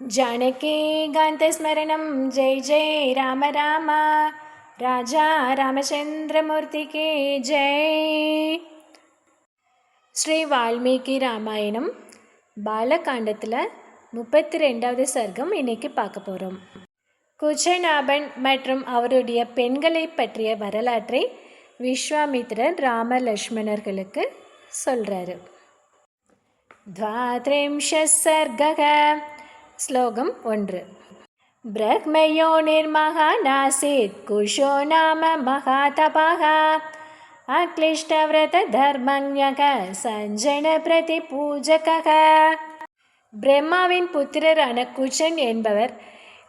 जानकीकान्तस्मरणं जय जय राम राम राजा ராமச்சந்திரமூர்த்திக்கு ஜெய் ஸ்ரீ வால்மீகி ராமாயணம் பாலகாண்டத்தில் முப்பத்தி ரெண்டாவது சர்க்கம் இன்னைக்கு பார்க்க போகிறோம் குச்சநாபன் மற்றும் அவருடைய பெண்களை பற்றிய வரலாற்றை விஸ்வாமித்திரர் ராம லக்ஷ்மணர்களுக்கு சொல்கிறாரு द्वात्रिंशः सर्गः ஸ்லோகம் ஒன்று. பிரக்மயோ நிர்மகானாசித் குஷோ நாம மகாதபः அக்ளிஷ்டவிரதர்மஞக சஞ்சன பிரதி பூஜகக பிரம்மாவின் புத்திரரான குஷன் என்பவர்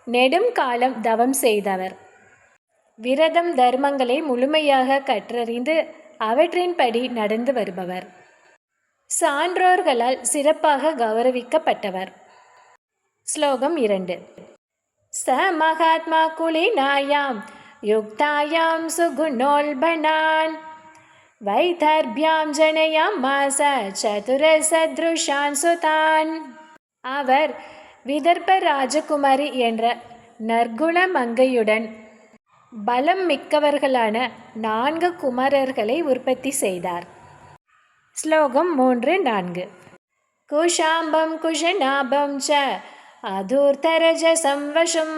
நெடும் காலம் தவம் செய்தவர். விரதம் தர்மங்களை முழுமையாக கற்றறிந்து அவற்றின்படி நடந்து வருபவர். சான்றோர்களால் சிறப்பாக கௌரவிக்கப்பட்டவர். ஸ்லோகம் இரண்டு. ச மகாத்மா குலினாயாம் யுக்தாயாம் சுகுணோல்பனான். வைதர்பியாம் ஜனயாம் மாச சதுர சத்ருஷான் சுதான். அவர் விதர்ப ராஜகுமாரி என்ற நற்குண மங்கையுடன் பலம் மிக்கவர்களான நான்கு குமாரர்களை உற்பத்தி செய்தார். ஸ்லோகம் மூன்று நான்கு. குஷாம்பம் குஷநாபம் ச அதூர்த்தரஜ சம்வசம்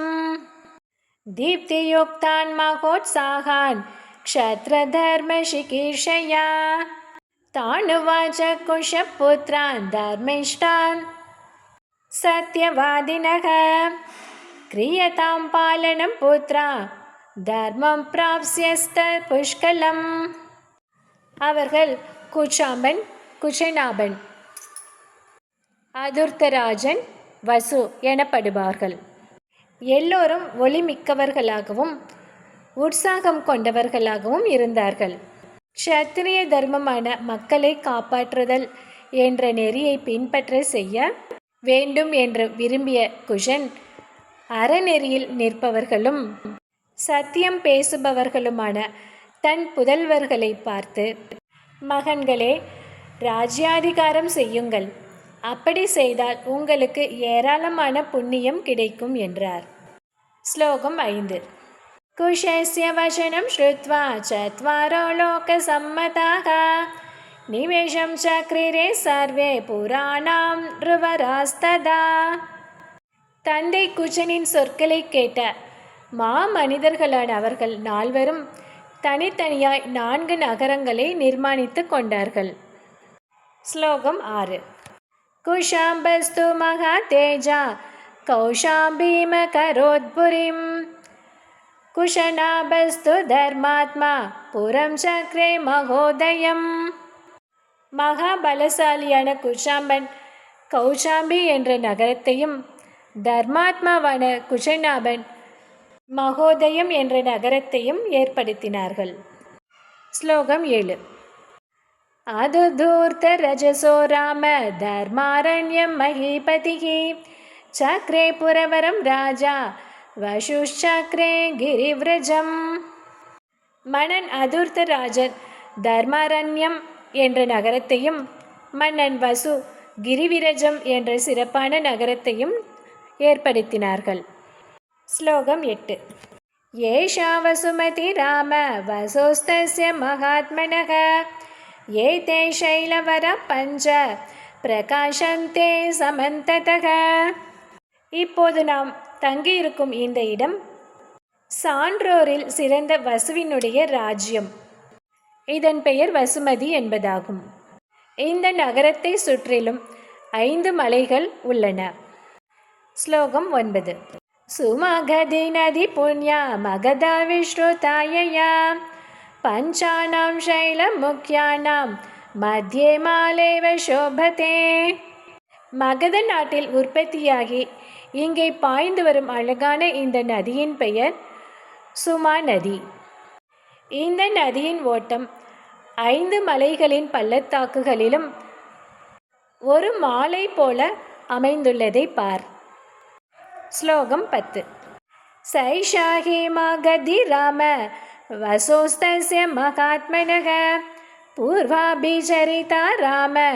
दीप्तियुक्तान् महोत्साहान् क्षत्रधर्मशिकीर्षया तानुवाच कुशपुत्रान् धर्मिष्ठान् सत्यवादिनः क्रियतां पालनं पुत्रा தர்மம் பிராப்சியஸ்த புஷ்கலம் அவர்கள் குச்சாம்பன் குச்சநாபன் அதுர்த்தராஜன் வசு எனப்படுவார்கள். எல்லோரும் ஒளிமிக்கவர்களாகவும் உற்சாகம் கொண்டவர்களாகவும் இருந்தார்கள். க்ஷத்திரிய தர்மமான மக்களை காப்பாற்றுதல் என்ற நெறியை பின்பற்ற செய்ய வேண்டும் என்று விரும்பிய குஷன் அறநெறியில் நிற்பவர்களும் சத்தியம் பேசுபவர்களுமான தன் புதல்வர்களை பார்த்து மகன்களே ராஜ்யாதிகாரம் செய்யுங்கள். அப்படி செய்தால் உங்களுக்கு ஏராளமான புண்ணியம் கிடைக்கும் என்றார். ஸ்லோகம் ஐந்து. குஷஸ்ய வசனம் ஸ்ருத்வா சத்வாரோ லோகசம்மதாக நிவேஷம் சக்ரிரே சர்வே புராணாம் ருவராஸ்ததா. தந்தை குச்சனின் சொற்களை கேட்ட மா மனிதர்களான அவர்கள் நால்வரும் தனித்தனியாய் நான்கு நகரங்களை நிர்மாணித்து கொண்டார்கள். ஸ்லோகம் ஆறு. குஷாம்பஸ்து மகா தேஜா கௌஷாம்பீம கரோத்புரிம் குஷனாபஸ்து தர்மாத்மா புறம் சக்ரே மகோதயம் மகாபலசாலியான குஷாம்பன் கௌஷாம்பி என்ற நகரத்தையும் தர்மாத்மாவான குஷநாபன் மகோதயம் என்ற நகரத்தையும் ஏற்படுத்தினார்கள். ஸ்லோகம் ஏழு. அதுதூர்த்த ரஜசோ ராம தர்மாரண்யம் மகிபதிகி சக்ரே புரவரம் ராஜா வசுஷக்ரே கிரிவிரஜம் மன்னன் அதுர்த்த ராஜன் தர்மாரண்யம் என்ற நகரத்தையும் மன்னன் வசு கிரிவிரஜம் என்ற சிறப்பான நகரத்தையும் ஏற்படுத்தினார்கள் ஸ்லோகம் எட்டு ஏஷா வசுமதி ராம வசோஸ்தஸ்ய மகாத்மனக ஏதே சைலவர பஞ்ச பிரகாஷந்தே சமந்ததக. இப்போது நாம் தங்கியிருக்கும் இந்த இடம் சான்றோரில் சிறந்த வசுவினுடைய ராஜ்யம். இதன் பெயர் வசுமதி என்பதாகும். இந்த நகரத்தை சுற்றிலும் ஐந்து மலைகள் உள்ளன. ஸ்லோகம் ஒன்பது. சுமகதி நதி புண்ணியா மகதா விஷ்ணு தாயையா. சைலம் முக்கியானாம் மத்தியே மாலேவ சோபதே மகத நாட்டில் உற்பத்தியாகி இங்கே பாய்ந்து வரும் அழகான இந்த நதியின் பெயர் சுமா நதி. இந்த நதியின் ஓட்டம் ஐந்து மலைகளின் பள்ளத்தாக்குகளிலும் ஒரு மாலை போல அமைந்துள்ளதை பார். ஸ்லோகம் பத்து. சைஷாஹி மகதி ராம வசோஸ்தஸ்ய மகாத்மனக. பூர்வாபிச்சரிதா ராம.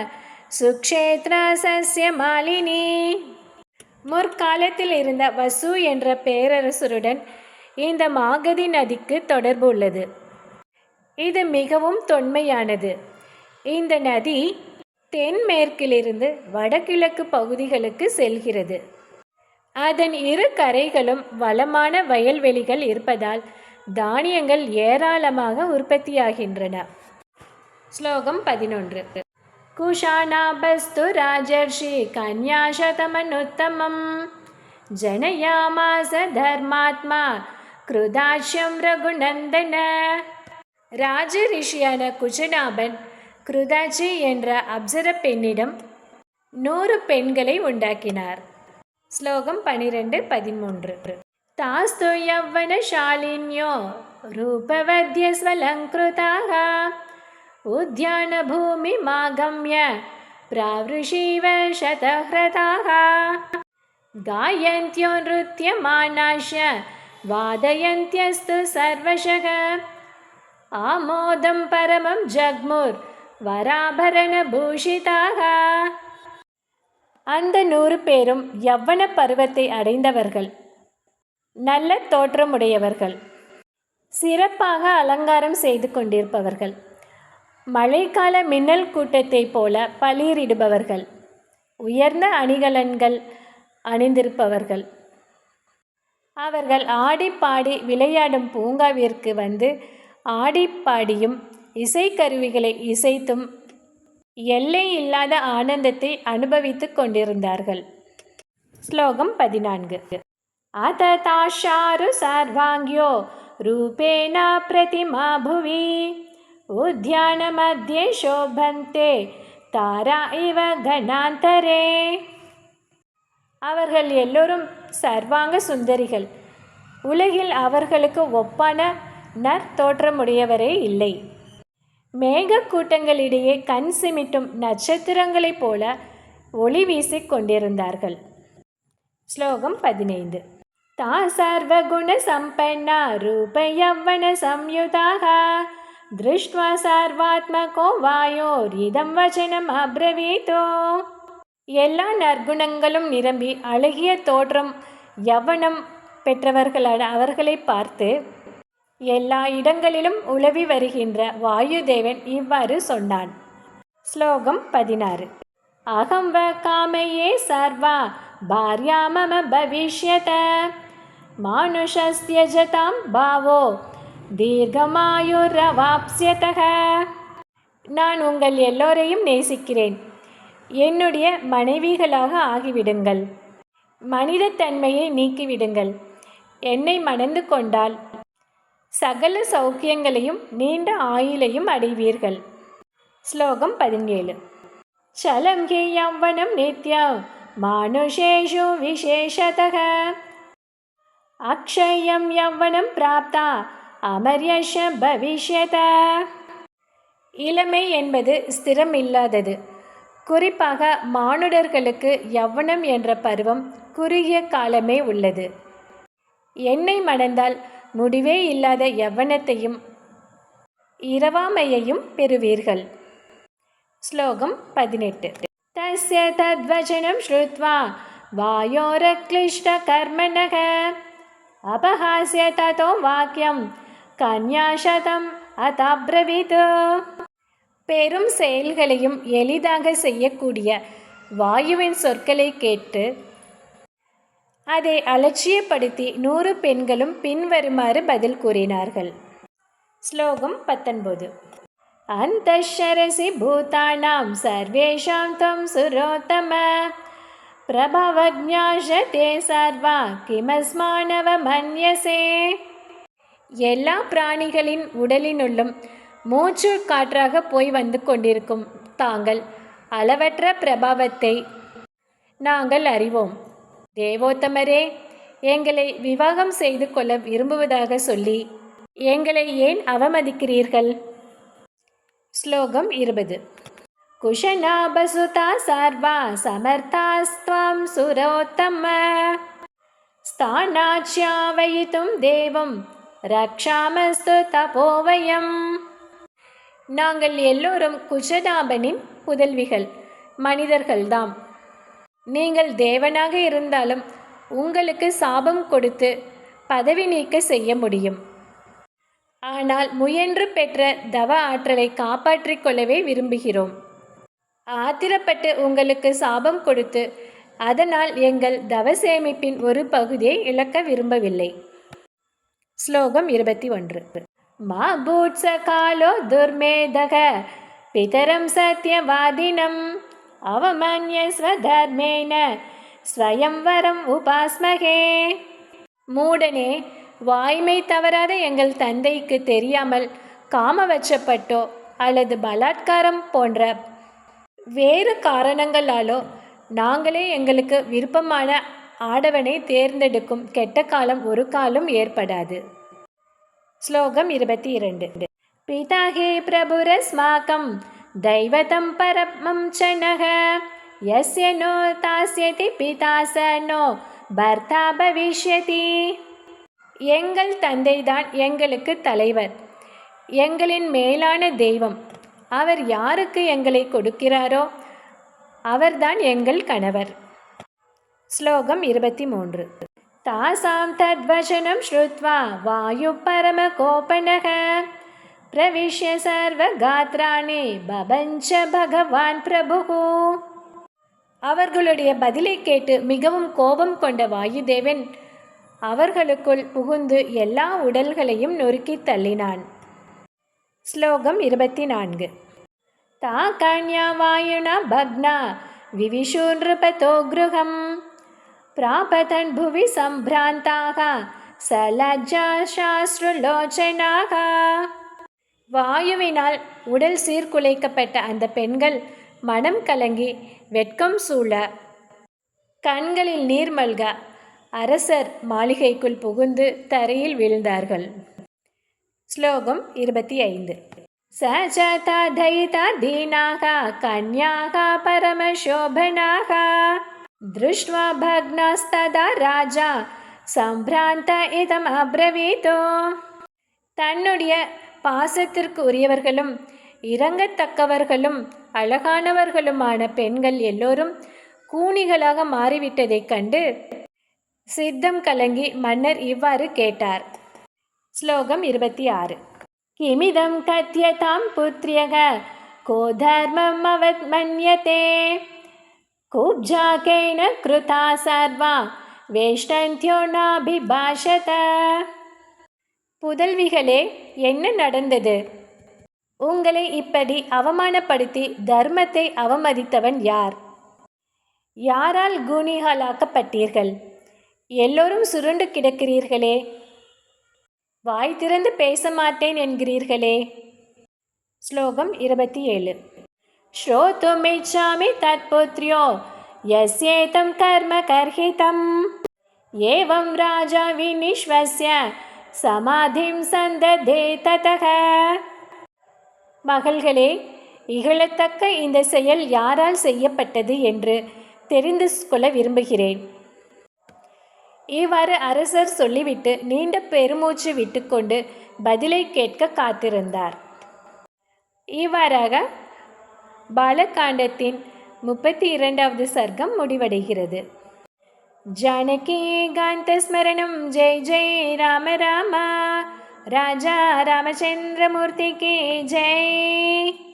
சுக்ஷேத்ரா சஸ்ய மாலினி. முற்காலத்தில் இருந்த வசு என்ற பேரரசருடன் இந்த மாகதி நதிக்கு தொடர்பு உள்ளது. இது மிகவும் தொன்மையானது. இந்த நதி தென்மேற்கிலிருந்து வடகிழக்கு பகுதிகளுக்கு செல்கிறது. அதன் இரு கரைகளும் வளமான வயல்வெளிகள் இருப்பதால் தானியங்கள் ஏராளமாக உற்பத்தியாகின்றன. ஸ்லோகம் பதினொன்று. குஷானாபஸ்து ராஜர்ஷி கன்யாசதமனுத்தமம். ஜனயாமாச தர்மாத்மா கிருதாஷ்யம் ரகுநந்தன. ராஜ ரிஷியான குஜநாபன் கிருதாஜி என்ற அப்சர பெண்ணிடம் நூறு பெண்களை உண்டாக்கினார். ஸ்லோகம் பனிரெண்டு பதிமூன்று. தாஸ்து யவ்வனசாலின்யோ ரூபவத்யஸ்வலங்கிருதாக उद्यानभूमिमागम्य प्रावृषीव शतह्रताः गायन्त्यो नृत्यमानाश्य वादयन्त्यस्तु सर्वशः आमोदं परमं ஜக்முர் அந்த நூறு பேரும் யவ்வன பருவத்தை அடைந்தவர்கள் நல்ல தோற்றமுடையவர்கள். சிறப்பாக அலங்காரம் செய்து கொண்டிருப்பவர்கள். மழைக்கால மின்னல் கூட்டத்தைப் போல பளிரிடுபவர்கள். உயர்ந்த அணிகலன்கள் அணிந்திருப்பவர்கள். அவர்கள் ஆடி பாடி விளையாடும் பூங்காவிற்கு வந்து ஆடிப்பாடியும் இசைக்கருவிகளை இசைத்தும் எல்லை இல்லாத ஆனந்தத்தை அனுபவித்து கொண்டிருந்தார்கள். ஸ்லோகம் பதினான்கு. அத தாஷாரு சர்வாங்கியோ ரூபேண பிரதிமா புவி उद्यानमध्ये शोभन्ते தாரா இவ கணாந்தரே அவர்கள் எல்லோரும் சர்வாங்க சுந்தரிகள் உலகில் அவர்களுக்கு ஒப்பான நற்தோற்றமுடையவரே இல்லை மேக கூட்டங்களிடையே கண் சிமிட்டும் நட்சத்திரங்களைப் போல ஒளி வீசிக் கொண்டிருந்தார்கள் ஸ்லோகம் பதினைந்து தா சர்வகுண சம்பன்னா ரூப யவ்வன சம்யுதாக दृष्ट्वा சார்வாத்மகோ வாயோரிதம் வச்சனம் அப்ரவீதோ எல்லா நற்குணங்களும் நிரம்பி அழகிய தோற்றம் யவனம் பெற்றவர்களான அவர்களை பார்த்து எல்லா இடங்களிலும் உலவி வருகின்ற வாயுதேவன் இவ்வாறு சொன்னான் ஸ்லோகம் பதினாறு அகம் வ காமையே சர்வா பாரியா மம பவிஷ்யத மானுஷஸ்ய ஜதாம் பாவோ தீர்க்கமாயுரவாப்சியதக நான் உங்கள் எல்லோரையும் நேசிக்கிறேன். என்னுடைய மனைவிகளாக ஆகிவிடுங்கள். மனிதத்தன்மையை நீக்கிவிடுங்கள். என்னை மணந்து கொண்டால் சகல சௌக்கியங்களையும் நீண்ட ஆயுளையும் அடைவீர்கள். ஸ்லோகம் பதினேழு. சலம் கே யவ்வனம் நித்யா மானுஷேஷு விசேஷதக. அக்ஷயம் யவ்வனம் பிராப்தா அமர்யஷ பவிஷ்யத. இளமை என்பது ஸ்திரம் இல்லாதது. குறிப்பாக மானுடர்களுக்கு யவ்வனம் என்ற பருவம் குறுகிய காலமே உள்ளது. என்னை மணந்தால் முடிவே இல்லாத யவ்வனத்தையும் இரவாமையையும் பெறுவீர்கள். ஸ்லோகம் பதினெட்டு. தஸ்ய தத்வச்சனம் ஸ்ருத்வா வாயோர கிளிஷ்ட கர்மனக. அபஹாசிய ததோ வாக்கியம் கன்யாசதம் அதாப்ரவீத் பெரும் செயல்களையும் எளிதாக செய்யக்கூடிய வாயுவின் சொற்களை கேட்டு அதை அலட்சியப்படுத்தி நூறு பெண்களும் பின்வருமாறு பதில் கூறினார்கள். ஸ்லோகம் பத்தொன்பது. அந்தரசி பூதானாம் சர்வேஷாம் தம் சுரோத்தம. பிரபவஜாஷதே சர்வா கிமஸ்மானவ மன்யசே எல்லா பிராணிகளின் உடலினுள்ளும் மூச்சு காற்றாக போய் வந்து கொண்டிருக்கும் தாங்கள் அளவற்ற பிரபாவத்தை நாங்கள் அறிவோம். தேவோத்தமரே எங்களை விவாகம் செய்து கொள்ள விரும்புவதாக சொல்லி எங்களை ஏன் அவமதிக்கிறீர்கள்? ஸ்லோகம் இருபது. குஷநாபசுதா சர்வா சமர்த்தாஸ்துவம் சுரோத்தம स्थानाच्यावयितुं தேவம் ரக்ஷாமஸ்து தபோவயம் நாங்கள் எல்லோரும் குஷதாபனின் புதல்விகள் மனிதர்கள்தாம். நீங்கள் தேவனாக இருந்தாலும் உங்களுக்கு சாபம் கொடுத்து பதவி நீக்க செய்ய முடியும். ஆனால் முயன்று பெற்ற தவ ஆற்றலை காப்பாற்றிக் கொள்ளவே விரும்புகிறோம். ஆத்திரப்பட்டு உங்களுக்கு சாபம் கொடுத்து அதனால் எங்கள் தவ சேமிப்பின் ஒரு பகுதியை இழக்க விரும்பவில்லை. ஸ்லோகம் இருபத்தி ஒன்று. மா பூட்ச காலோ துர்மேதக பிதரம் சத்யவாதினம் அவமன்ய ஸ்வதர்மேன ஸ்வயம்வரம் உபாஸ்மகே. மூடனே வாய்மை தவறாத எங்கள் தந்தைக்கு தெரியாமல் காமவச்சப்பட்டோ அல்லது பலாத்காரம் போன்ற வேறு காரணங்களாலோ நாங்களே எங்களுக்கு விருப்பமான ஆடவனை தேர்ந்தெடுக்கும் கெட்ட காலம் ஒரு காலம் ஏற்படாது ஸ்லோகம் இருபத்தி இரண்டு பிதா ஹே பிரபுரஸ்மாக்கம் दैवतं परमं च नः यस्य नो தாஸ்யதி பிதா ச நோ பர்த்தா பவிஷ்யதி எங்கள் தந்தைதான் எங்களுக்கு தலைவர் எங்களின் மேலான தெய்வம் அவர் யாருக்கு எங்களை கொடுக்கிறாரோ அவர்தான் எங்கள் கணவர். ஸ்லோகம் இருபத்தி மூன்று தாசாம் தத்வசனம் ஸ்ருத்வா வாயு பரமகோபனக பிரவிஷ்ய சர்வகாத்ராணி பபஞ்ச பகவான் பிரபு அவர்களுடைய பதிலை கேட்டு மிகவும் கோபம் கொண்ட வாயுதேவன் அவர்களுக்குள் புகுந்து எல்லா உடல்களையும் நொறுக்கித் தள்ளினான். ஸ்லோகம் இருபத்தி நான்கு தா கன்யா வாயுனா பக்னா விவிஷூன்றுபதோ கிருகம் பிராபதன் புவி சம்பிராந்தாக சலஜா சாஸ்ருலோச்சனாக வாயுவினால் உடல் சீர்குலைக்கப்பட்ட அந்த பெண்கள் மனம் கலங்கி வெட்கம் சூழ கண்களில் நீர் மல்க அரசர் மாளிகைக்குள் புகுந்து தரையில் விழுந்தார்கள். ஸ்லோகம் இருபத்தி ஐந்து சஜதா தைதா தீனாக கன்யாக பரமசோபனாக திருஷ்டுவா பக்னாஸ்ததா ராஜா சம்பிராந்த இதம் அப்ரவீதோ தன்னுடைய பாசத்திற்கு உரியவர்களும் இறங்கத்தக்கவர்களும் அழகானவர்களுமான பெண்கள் எல்லோரும் கூணிகளாக மாறிவிட்டதைக் கண்டு சித்தம் கலங்கி மன்னர் இவ்வாறு கேட்டார் ஸ்லோகம் இருபத்தி ஆறு கிமிதம் கத்தியதாம் புத்ரியக கோ தர்மம் அவத் மன்யதே குப்ஜாகேன கிருதா சர்வா வேஷ்டந்தியோ நாபிபாஷத. புதல்விகளே என்ன நடந்தது? உங்களை இப்படி அவமானப்படுத்தி தர்மத்தை அவமதித்தவன் யார்? யாரால் கூனிகளாக்கப்பட்டீர்கள்? எல்லோரும் சுருண்டு கிடக்கிறீர்களே வாய் திறந்து பேச மாட்டேன் என்கிறீர்களே ஸ்லோகம் இருபத்தி ஏழு श्रोतुमिच्छामि तत्पुत्र्यो यस्येतं कर्म कर्हितम् एवं राजा विनिश्वस्य சமாதிம் சந்ததே ததக மகள்களே இகழத்தக்க இந்த செயல் யாரால் செய்யப்பட்டது என்று தெரிந்து கொள்ள விரும்புகிறேன் இவ்வாறு அரசர் சொல்லிவிட்டு நீண்ட பெருமூச்சு விட்டுக்கொண்டு பதிலை கேட்க காத்திருந்தார். இவ்வாறாக பாலகாண்டத்தின் முப்பத்தி இரண்டாவது சர்க்கம் முடிவடைகிறது. ஜானகீகாந்தஸ்மரணம் ஜெய் ஜெய் ராம ராமா. ராஜா ராமச்சந்திரமூர்த்திக்கு ஜெய்.